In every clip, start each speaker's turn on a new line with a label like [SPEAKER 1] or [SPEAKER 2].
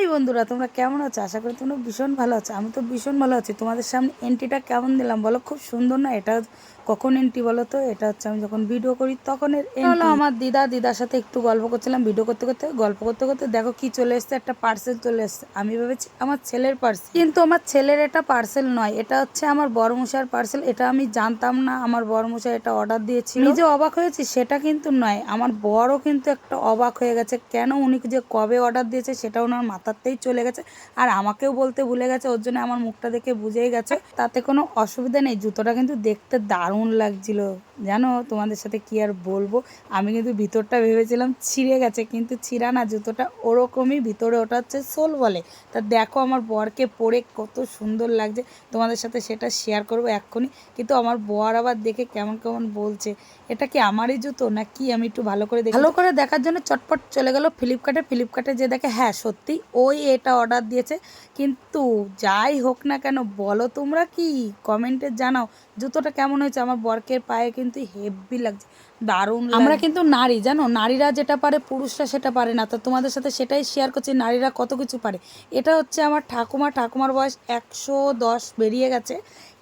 [SPEAKER 1] এই বন্ধুরা তোমরা কেমন আছো? আশা করি তোমরা ভীষণ ভালো আছো। আমি তো ভীষণ ভালো আছি। তোমাদের সামনে এন্ট্রিটা কেমন দিলাম বলো? খুব সুন্দর না? এটা কখন এন্ট্রি বলো তো? এটা হচ্ছে আমি যখন ভিডিও করি তখন হলো আমার দিদা দিদার সাথে একটু গল্প করছিলাম ভিডিও করতে করতে। গল্প করতে করতে দেখো কি চলে এসছে একটা পার্সেল চলে এসছে। আমি ভেবেছি আমার ছেলের পার্সেল কিন্তু আমার ছেলের এটা পার্সেল নয়। এটা হচ্ছে আমার বড়মশার পার্সেল এটা আমি জানতাম না আমার বড়মশাই এটা অর্ডার দিয়েছিল। নিজে অবাক হয়েছি সেটা কিন্তু নয়। আমার বড় কিন্তু একটা অবাক হয়ে গেছে। কেন উনি যে কবে অর্ডার দিয়েছে সেটা ওনার মাথাতেই চলে গেছে আর আমাকেও বলতে ভুলে গেছে ওর জন্য আমার মুখটা দেখে বুঝেই গেছে তাতে কোনো অসুবিধা নেই জুতোটা কিন্তু দেখতে দারুণ লাগছিল জানো তোমাদের সাথে কি আর বলব আমি কিন্তু ভিতরটা ভেবেছিলাম ছিঁড়ে গেছে কিন্তু ছিঁড়া না জুতোটা ওরকমই ভিতরে ওটা হচ্ছে সোল বলে তা দেখো আমার বরকে পরে কত সুন্দর লাগছে তোমাদের সাথে সেটা শেয়ার করব এক্ষুনি কিন্তু আমার বর আবার দেখে কেমন কেমন বলছে এটা কি আমারই জুতো না কি আমি একটু ভালো করে দেখি ভালো করে দেখার জন্য চটপট চলে গেল ফ্লিপকার্টে ফ্লিপকার্টে যে দেখে হ্যাঁ সত্যি ওই এটা অর্ডার দিয়েছে। কিন্তু যাই হোক না কেন, বলো তোমরা কি? কমেন্টে জানাও। জুতোটা কেমন হয়েছে? আমার বরকের পায়ে কিন্তু হেভি লাগছে। দারুণ আমরা কিন্তু নারী জানো? নারীরা যেটা পারে পুরুষরা সেটা পারে না। তো তোমাদের সাথে সেটাই শেয়ার করছি নারীরা কত কিছু পারে। এটা হচ্ছে আমার ঠাকুমা ঠাকুমার বয়স একশো দশ বেরিয়ে গেছে।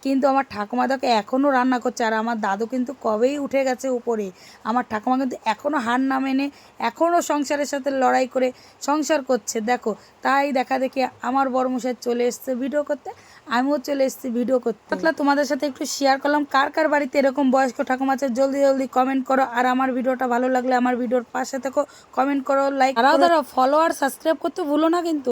[SPEAKER 1] কিন্তু আমার ঠাকুমা দেখো এখনও রান্না করছে আর আমার দাদু কিন্তু কবেই উঠে গেছে উপরে। আমার ঠাকুমা কিন্তু এখনও হার না মেনে এখনও সংসারের সাথে লড়াই করে সংসার করছে। দেখো তাই দেখা দেখি আমার বড়মশাই চলে এসছে ভিডিও করতে আমিও চলে এসেছি ভিডিও করতে। তোমাদের সাথে একটু শেয়ার করলাম কার কার বাড়িতে এরকম বয়স্ক ঠাকুমা আছে জলদি জলদি কমেন্ট করো আর আমার ভিডিওটা ভালো লাগলে আমার ভিডিওর পাশে থেকো কমেন্ট করো লাইক দাঁড়াও ফলো আর সাবস্ক্রাইব করতে ভুলো না কিন্তু।